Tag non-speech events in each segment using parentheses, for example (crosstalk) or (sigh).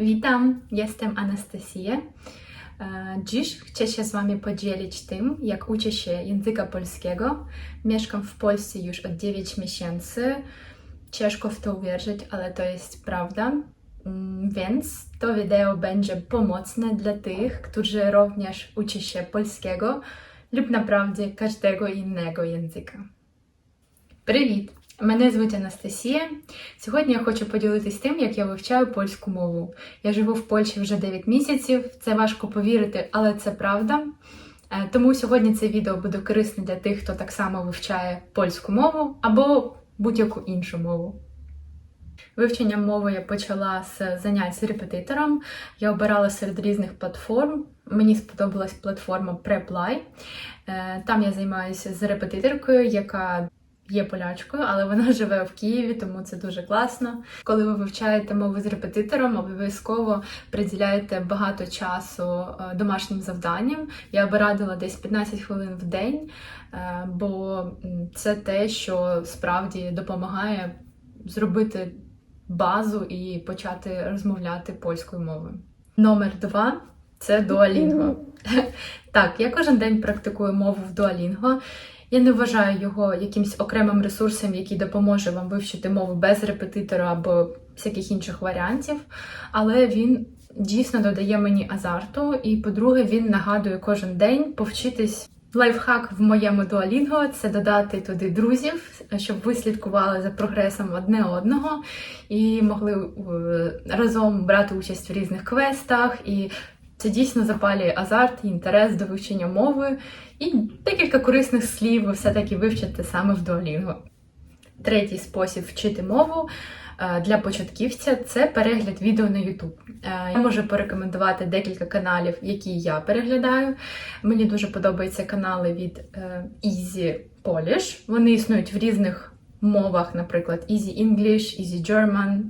Witam, jestem Anastasja. E, Dziś chcę się z Wami podzielić tym, jak uczę się języka polskiego. Mieszkam w Polsce już od 9 miesięcy. Ciężko w to uwierzyć, ale to jest prawda. Mm, Więc to wideo będzie pomocne dla tych, którzy również uczą się polskiego lub naprawdę każdego innego języka. Привіт! Мене звуть Анастасія. Сьогодні я хочу поділитись тим, як я вивчаю польську мову. Я живу в Польщі вже 9 місяців. Це важко повірити, але це правда. Е, Тому сьогодні це відео буде корисне для тих, хто так само вивчає польську мову або будь-яку іншу мову. Вивчення мови я почала з занять з репетитором. Я обирала серед різних платформ. Мені сподобалась платформа Preply. Е, Там я займаюся з репетиторкою, яка є полячкою, але вона (laughs) живе в Києві, тому це дуже класно. Коли ви вивчаєте мову з репетитором, обов'язково приділяєте багато часу е, домашнім завданням. Я би радила десь 15 хвилин в день, е, бо це те, що справді допомагає зробити базу і почати розмовляти польською мовою. Номер два це (laughs) Duolingo. Так, я кожен день практикую мову в Duolingo. Я не вважаю його якимось окремим ресурсом, який допоможе вам вивчити мову без репетитора або всяких інших варіантів, але він дійсно додає мені азарту. І, по-друге, він нагадує кожен день повчитись. Лайфхак в моєму Duolingo – це додати туди друзів, щоб ви слідкували за прогресом одне одного і могли е, разом брати участь в різних квестах. І це дійсно запалює азарт і інтерес до вивчення мови. І декілька корисних слів все-таки вивчите саме в Duolingo. Третій спосіб вчити мову е, для початківця це перегляд відео на YouTube. Е, Я можу порекомендувати декілька каналів, які я переглядаю. Мені дуже подобаються канали від е, Easy Polish. Вони існують в різних мовах, наприклад, Easy English, Easy German,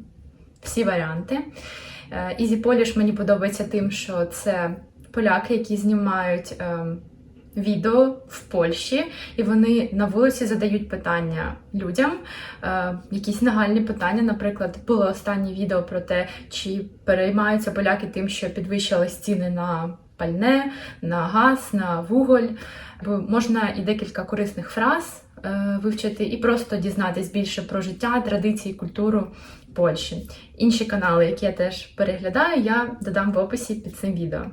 всі варіанти. Е, Easy Polish мені подобається тим, що це поляки, які знімають е, відео в Польщі, і вони на вулиці задають питання людям, е, якісь нагальні питання. Наприклад, було останнє відео про те, чи переймаються поляки тим, що підвищились ціни на пальне, на газ, на вуголь. Можна і декілька корисних фраз вивчити, і просто дізнатись більше про життя, традиції, культуру Польщі. Інші канали, які я теж переглядаю, я додам в описі під цим відео.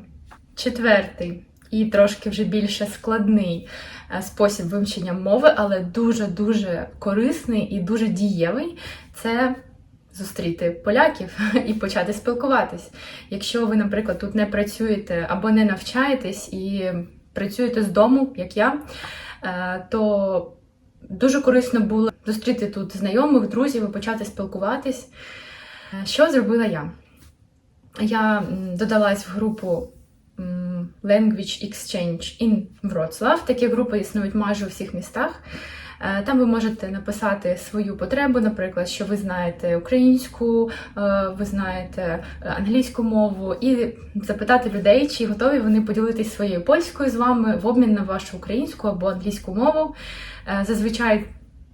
Четвертий і трошки вже більше складний е, спосіб вивчення мови, але дуже-дуже корисний і дуже дієвий це зустріти поляків (laughs) і почати спілкуватись. Якщо ви, наприклад, тут не працюєте або не навчаєтесь і працюєте з дому, як я, е, то дуже корисно було зустріти тут знайомих, друзів і почати спілкуватись. Е, Що зробила я? Я додалась в групу Language Exchange in Wrocław. Такі групи існують майже у всіх містах. Е, Там ви можете написати свою потребу, наприклад, що ви знаєте українську, е, ви знаєте е, англійську мову, і запитати людей, чи готові вони поділитись своєю польською з вами в обмін на вашу українську або англійську мову. Зазвичай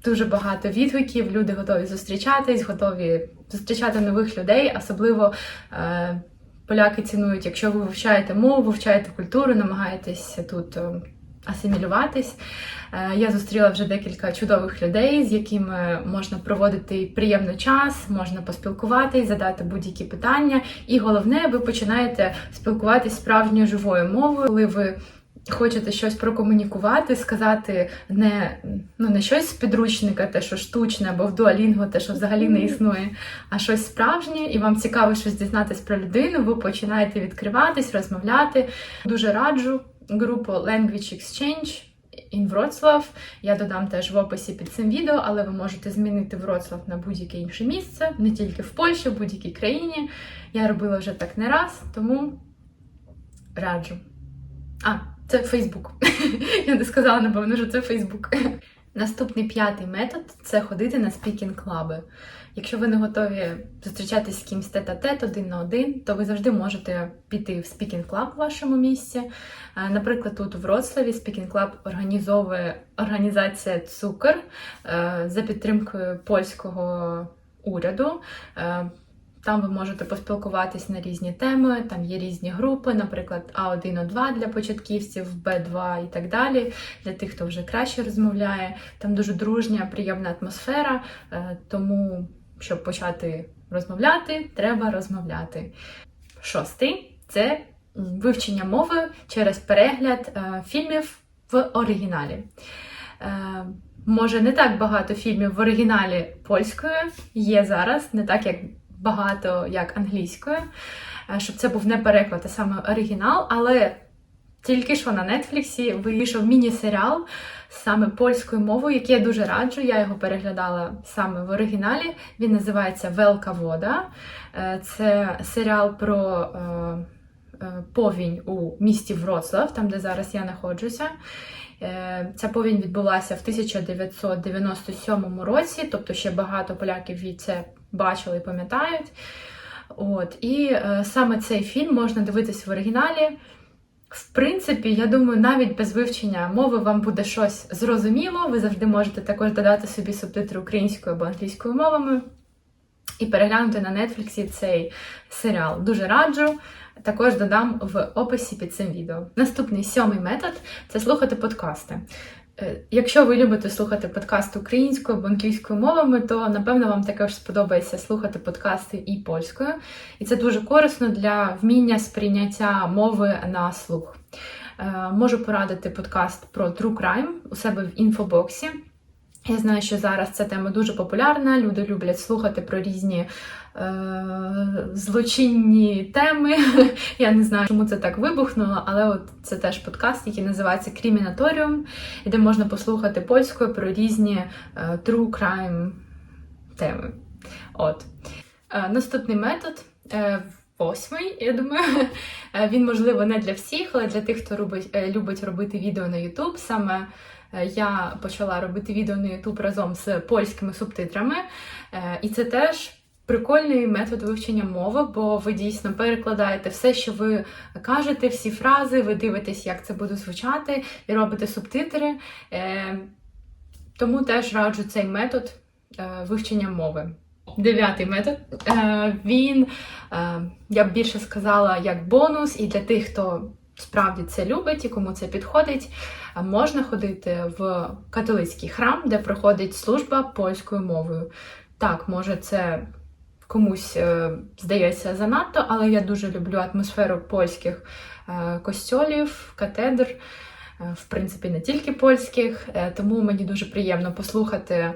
дуже багато відгуків, люди готові зустрічатись, готові зустрічати нових людей, особливо. Поляки цінують, якщо ви вивчаєте мову, вивчаєте культуру, намагаєтесь тут асимілюватись. Е, Я зустріла вже декілька чудових людей, з якими можна проводити приємний час, можна поспілкуватись, задати будь-які питання. І головне, ви починаєте спілкуватись справжньою живою мовою, коли ви. Хочете щось прокомунікувати, сказати не, ну, не щось з підручника, те, що штучне, або в дуалінго, те, що взагалі не існує, а щось справжнє, і вам цікаво щось дізнатись про людину, ви починаєте відкриватись, розмовляти. Дуже раджу групу Language Exchange in Wrocław. Я додам теж в описі під цим відео, але ви можете змінити Вроцлав на будь-яке інше місце, не тільки в Польщі, в будь-якій країні. Я робила вже так не раз, тому раджу. А, це Фейсбук. (laughs) Я не сказала, напевно, що це Фейсбук. Наступний п'ятий метод це ходити на спікінг-клаби. Якщо ви не готові зустрічатись з кимсь тет-а-тет один на один, то ви завжди можете піти в спікінг-клаб в вашому місці. Е, Наприклад, тут у Вроцлаві спікінг-клаб організовує організація Цукер е, за підтримкою польського уряду. Там ви можете поспілкуватись на різні теми, там є різні групи, наприклад, А1, А2 для початківців, Б2 і так далі, для тих, хто вже краще розмовляє. Там дуже дружня, приємна атмосфера, е, тому, щоб почати розмовляти, треба розмовляти. Шостий це вивчення мови через перегляд е, фільмів в оригіналі. Е, Може, не так багато фільмів в оригіналі польською є зараз, не так як багато як англійською, е, щоб це був не переклад, а саме оригінал, але тільки що на Нетфліксі вийшов міні-серіал саме польською мовою, який я дуже раджу. Я його переглядала саме в оригіналі. Він називається Велка вода. Е, Це серіал про е, повінь у місті Вроцлав, там де зараз я знаходжуся. Ця повінь відбулася в 1997 році, тобто ще багато поляків і це бачили і пам'ятають. От, і е, саме цей фільм можна дивитись в оригіналі. В принципі, я думаю, навіть без вивчення мови вам буде щось зрозуміло. Ви завжди можете також додати собі субтитри українською або англійською мовами і переглянути на Нетфліксі цей серіал. Дуже раджу. Також додам в описі під цим відео. Наступний сьомий метод це слухати подкасти. Е, Якщо ви любите слухати подкасти українською або англійською мовами, то напевно вам також сподобається слухати подкасти і польською. І це дуже корисно для вміння сприйняття мови на слух. Е, Можу порадити подкаст про True Crime у себе в інфобоксі. Я знаю, що зараз ця тема дуже популярна. Люди люблять слухати про різні злочинні теми. (laughs) Я не знаю, чому це так вибухнуло, але от це теж подкаст, який називається Кримінаторіум, і де можна послухати польською про різні е, true crime теми. От. Е, наступний метод. Е, Восьмий, я думаю, (laughs) Е, він можливо не для всіх, але для тих, хто любить, е, любить робити відео на YouTube. Саме е, я почала робити відео на YouTube разом з польськими субтитрами, Е, і це теж прикольний метод вивчення мови, бо ви дійсно перекладаєте все, що ви кажете, всі фрази, ви дивитесь, як це буде звучати, і робите субтитри. Е, Тому теж раджу цей метод е, вивчення мови. Дев'ятий метод. Е, Він, я б більше сказала, як бонус, і для тих, хто справді це любить і кому це підходить, можна ходити в католицький храм, де проходить служба польською мовою. Так, може, це комусь е, здається занадто, але я дуже люблю атмосферу польських е, костьолів, катедр, е, в принципі, не тільки польських, тому мені дуже приємно послухати.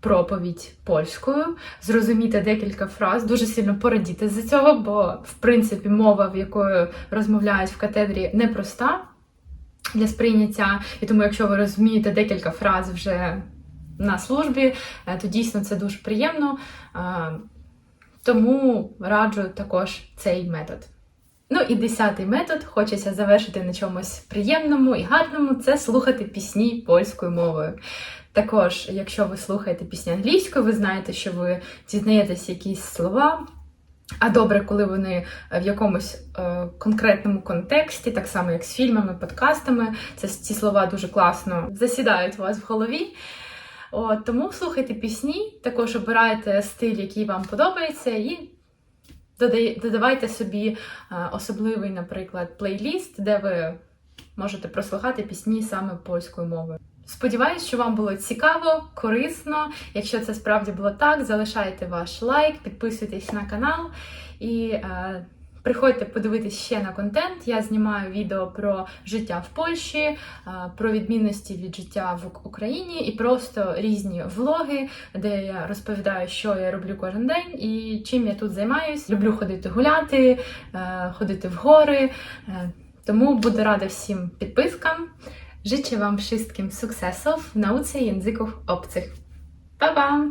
Проповідь польською, зрозуміти декілька фраз, дуже сильно порадіти з цього, бо в принципі мова, в якою розмовляють в катедрі, непроста для сприйняття. І тому, якщо ви розумієте декілька фраз вже на службі, е, то дійсно це дуже приємно. Е, Тому раджу також цей метод. Ну і десятий метод, хочеться завершити на чомусь приємному і гарному це слухати пісні польською мовою. Також, якщо ви слухаєте пісні англійською, ви знаєте, що ви дізнаєтесь якісь слова. А добре, коли вони в якомусь е, конкретному контексті, так само як з фільмами, подкастами, це ці слова дуже класно засідають у вас в голові. От, тому слухайте пісні, також обирайте стиль, який вам подобається, і додавайте собі е, особливий, наприклад, плейліст, де ви можете прослухати пісні саме польською мовою. Сподіваюсь, що вам було цікаво, корисно. Якщо це справді було так, залишайте ваш лайк, підписуйтесь на канал і е, приходьте подивитись ще на контент. Я знімаю відео про життя в Польщі, е, про відмінності від життя в Україні і просто різні влоги, де я розповідаю, що я роблю кожен день і чим я тут займаюсь. Люблю ходити гуляти, е, ходити в гори. Е, тому буду rada всім підпискам. Życzę Wam wszystkim sukcesów w nauce języków obcych. Pa!